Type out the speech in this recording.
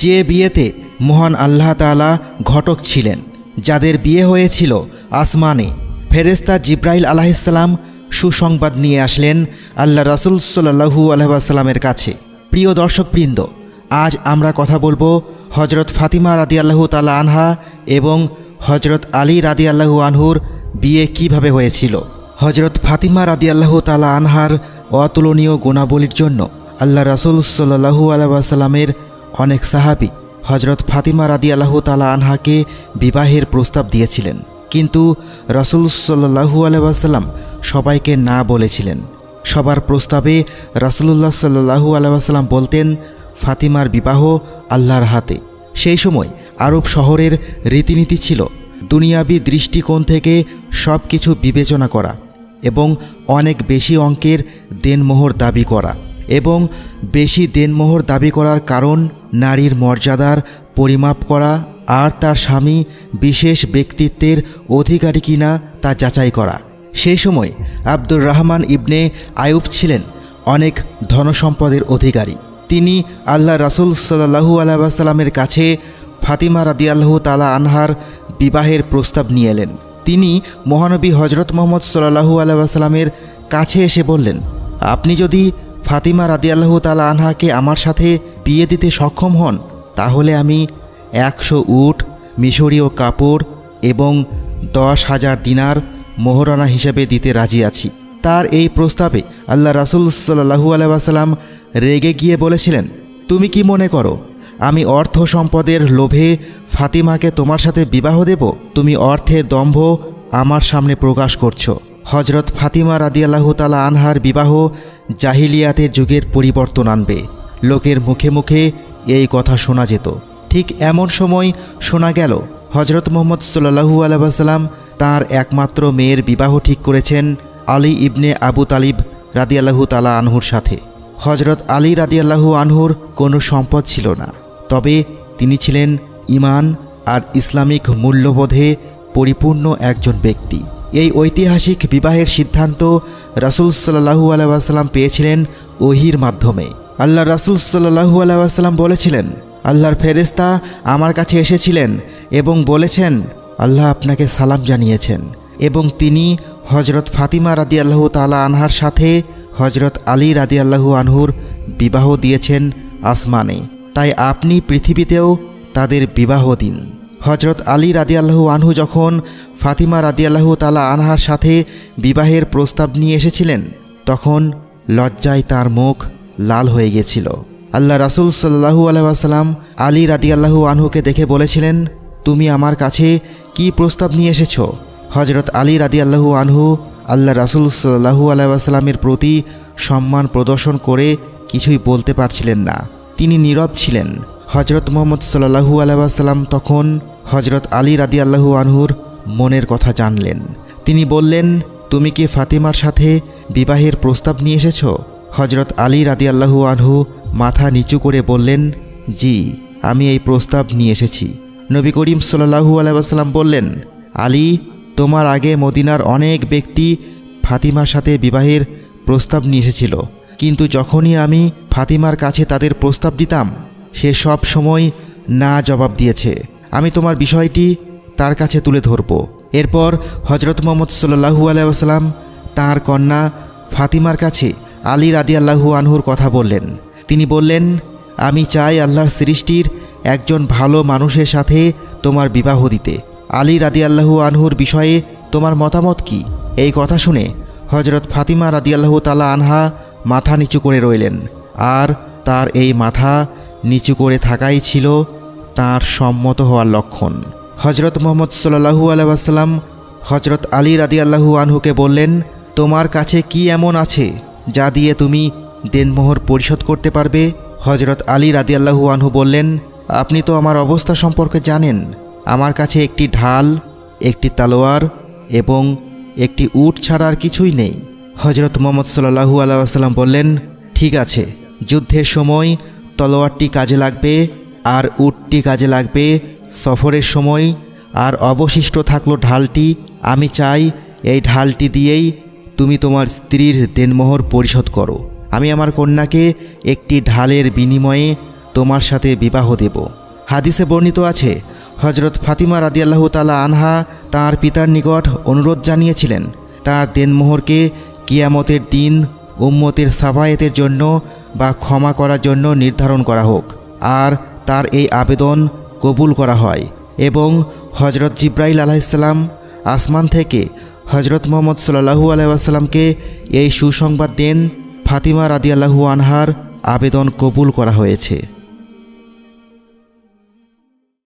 যে বিয়েতে মহান আল্লাহ তাআলা ঘটক ছিলেন, যাদের বিয়ে হয়েছিল আসমানে ফেরেস্তা জিব্রাইল আলাহিসাল্লাম সুসংবাদ নিয়ে আসলেন আল্লাহ রাসুল সাল্লাহু আলহামের কাছে। প্রিয় দর্শকবৃন্দ, আজ আমরা কথা বলব হজরত ফাতিমা রাদি আল্লাহু তালা আনহা এবং হজরত আলী রাদি আল্লাহু আনহুর বিয়ে কীভাবে হয়েছিল। হজরত ফাতিমা রাদি আল্লাহু তালা আনহার অতুলনীয় গুণাবলীর জন্য আল্লাহ রাসুল সাল্লাহু আলাইসাল্লামের অনেক সাহাবি হজরত ফাতিমা রাদি আল্লাহু তালা আনহাকে বিবাহের প্রস্তাব দিয়েছিলেন। কিন্তু রাসুল সাল্লাহু আলাইসাল্লাম সবাইকে না বলেছিলেন। সবার প্রস্তাবে রাসুলুল্লাহ সাল্লাহু আলাইসাল্লাম বলতেন, ফাতিমার বিবাহ আল্লাহর হাতে। সেই সময় আরব শহরের রীতিনীতি ছিল, দুনিয়াবি দৃষ্টিকোণ থেকে সব কিছু বিবেচনা করা এবং অনেক বেশি অঙ্কের দেনমোহর দাবি করা। এবং বেশি দেনমোহর দাবি করার কারণ নারীর মর্যাদার পরিমাপ করা আর তার স্বামী বিশেষ ব্যক্তিত্বের অধিকারী কিনা তা যাচাই করা। সেই সময় আব্দুর রহমান ইবনে আয়ুব ছিলেন অনেক ধনসম্পদের অধিকারী। তিনি আল্লাহ রাসুল সাল্লাহু আলাইসাল্লামের কাছে ফাতিমা রাদিয়াল্লাহু তালা আনহার বিবাহের প্রস্তাব নিয়ে এলেন। তিনি মহানবী হজরত মোহাম্মদ সাল্লাহু আলাইসাল্লামের কাছে এসে বললেন, আপনি যদি ফাতিমা রাদিয়াল্লাহু তালা আনহাকে আমার সাথে বিয়ে দিতে সক্ষম হন, তাহলে আমি একশো উট, মিশরীয় কাপড় এবং দশ হাজার দিনার মোহরানা হিসেবে দিতে রাজি আছি। তার এই প্রস্তাবে আল্লাহ রাসুল সাল্লাহু আলাইসাল্লাম রেগে গিয়ে বলেছিলেন, তুমি কি মনে করো, আমি অর্থ সম্পদের লোভে ফাতিমাকে তোমার সাথে বিবাহ দেব? তুমি অর্থের দম্ভ আমার সামনে প্রকাশ করছ। হজরত ফাতিমা রাদিয়াল্লাহু তালা আনহার বিবাহ জাহিলিয়াতের যুগের পরিবর্তন আনবে। লোকের মুখে মুখে এই কথা শোনা যেত। ঠিক এমন সময় শোনা গেল হজরত মোহাম্মদ সাল্লাহু আলাইসাল্লাম তার একমাত্র মেয়ের বিবাহ ঠিক করেছেন আলী ইবনে আবু তালিব রাদিয়াল্লাহু তালা আনহুর সাথে। হজরত আলী রাদিয়াল্লাহু আনহুর কোনো সম্পদ ছিল না। তবে তিনি ছিলেন ইমান আর ইসলামিক মূল্যবোধে পরিপূর্ণ একজন ব্যক্তি। এই ঐতিহাসিক বিবাহের সিদ্ধান্ত রাসুল সাল্লাহু আলাইসাল্লাম পেয়েছিলেন ওহির মাধ্যমে। আল্লাহ রাসুল সাল্লাহু আলাইসাল্লাম বলেছিলেন, আল্লাহর ফেরেস্তা আমার কাছে এসেছিলেন এবং বলেছেন, আল্লাহ আপনাকে সালাম জানিয়েছেন। এবং তিনি হজরত ফাতিমা রাদি আল্লাহ তালা আনহার সাথে হজরত আলী রাদি আল্লাহু আনহুর বিবাহ দিয়েছেন আসমানে। তাই আপনি পৃথিবীতেও তাদের বিবাহ দিন। হজরত আলী রাদি আল্লাহু আনহু যখন ফাতিমা রাদি আল্লাহু তালা আনহার সাথে বিবাহের প্রস্তাব নিয়ে এসেছিলেন, তখন লজ্জায় তার মুখ লাল হয়ে গেছিল। আল্লাহ রাসুল সাল্লাহু আলহাম আলী রাদি আল্লাহু আনহুকে দেখে বলেছিলেন, তুমি আমার কাছে কি প্রস্তাব নিয়ে এসেছ? হজরত আলী রাদি আল্লাহু আনহু আল্লাহ রাসুল সাল্লাহু আলাইসাল্লামের প্রতি সম্মান প্রদর্শন করে কিছুই বলতে পারছিলেন না। তিনি নীরব ছিলেন। হজরত মোহাম্মদ সাল্লাহু আলাইসাল্লাম তখন হজরত আলী রাদি আল্লাহু আনহুর মনের কথা জানলেন। তিনি বললেন, তুমি কি ফাতিমার সাথে বিবাহের প্রস্তাব নিয়ে এসেছ? হজরত আলী রাদি আল্লাহু আনহু মাথা নিচু করে বললেন, জি, আমি এই প্রস্তাব নিয়ে এসেছি। নবী করিম সাল্লাহু আলাইসাল্লাম বললেন, আলী, তোমার আগে মদিনার অনেক ব্যক্তি ফাতিমার সাথে বিবাহের প্রস্তাব নিয়ে এসেছিল। কিন্তু যখনই আমি ফাতিমার কাছে তাদের প্রস্তাব দিতাম, সে সব সময় না জবাব দিয়েছে। আমি তোমার বিষয়টি তার কাছে তুলে ধরব। এরপর হজরত মোহাম্মদ সাল্লাহু আলাইসাল্লাম তাঁর কন্যা ফাতিমার কাছে আলী রাদি আল্লাহু আনহুর কথা বললেন। তিনি বললেন, আমি চাই আল্লাহর সৃষ্টির একজন ভালো মানুষের সাথে তোমার বিবাহ দিতে। আলী রাদি আল্লাহু আনহুর বিষয়ে তোমার মতামত কি? এই কথা শুনে হজরত ফাতিমা রাদি আল্লাহু তালা আনহা মাথা নিচু করে রইলেন। আর তার এই মাথা নিচু করে থাকাই ছিল তার সম্মত হওয়ার লক্ষণ। হজরত মোহাম্মদ সাল্লাহু আলাইসাল্লাম হজরত আলী রাদি আল্লাহু আনহুকে বললেন, তোমার কাছে কি এমন আছে যা দিয়ে তুমি দেনমোহর পরিশোধ করতে পারবে? হজরত আলী রাদি আল্লাহু আনহু বললেন, আপনি তো আমার অবস্থা সম্পর্কে জানেন। আমার কাছে একটি ঢাল, একটি তালোয়ার এবং একটি উট ছাড়া আর কিছুই নেই। হজরত মোহাম্মদ সাল্লাহু আলাইসাল্লাম বললেন, ঠিক আছে, যুদ্ধের সময় তলোয়ারটি কাজে লাগবে আর উটটি কাজে লাগবে সফরের সময় আর অবশিষ্ট থাকল ঢালটি, আমি চাই এই ঢালটি দিয়েই তুমি তোমার স্ত্রীর দেনমোহর পরিশোধ করো। আমি আমার কন্যাকে একটি ঢালের বিনিময়ে তোমার সাথে বিবাহ দেব। হাদিসে বর্ণিত আছে হজরত ফাতিমা রাদিয়াল্লাহু তালা আনহা তার পিতার নিকট অনুরোধ জানিয়েছিলেন, তার দেনমোহরকে কিয়ামতের দিন উম্মতের সাফায়েতের জন্য বা ক্ষমা করার জন্য নির্ধারণ করা হোক। আর তার এই আবেদন কবুল করা হয় এবং হজরত জিব্রাইল আলাইসাল্লাম আসমান থেকে হজরত মোহাম্মদ সাল্লাহু আলাইসাল্লামকে এই সুসংবাদ দেন ফাতিমা রাদিয়াল্লাহু আনহার আবেদন কবুল করা হয়েছে।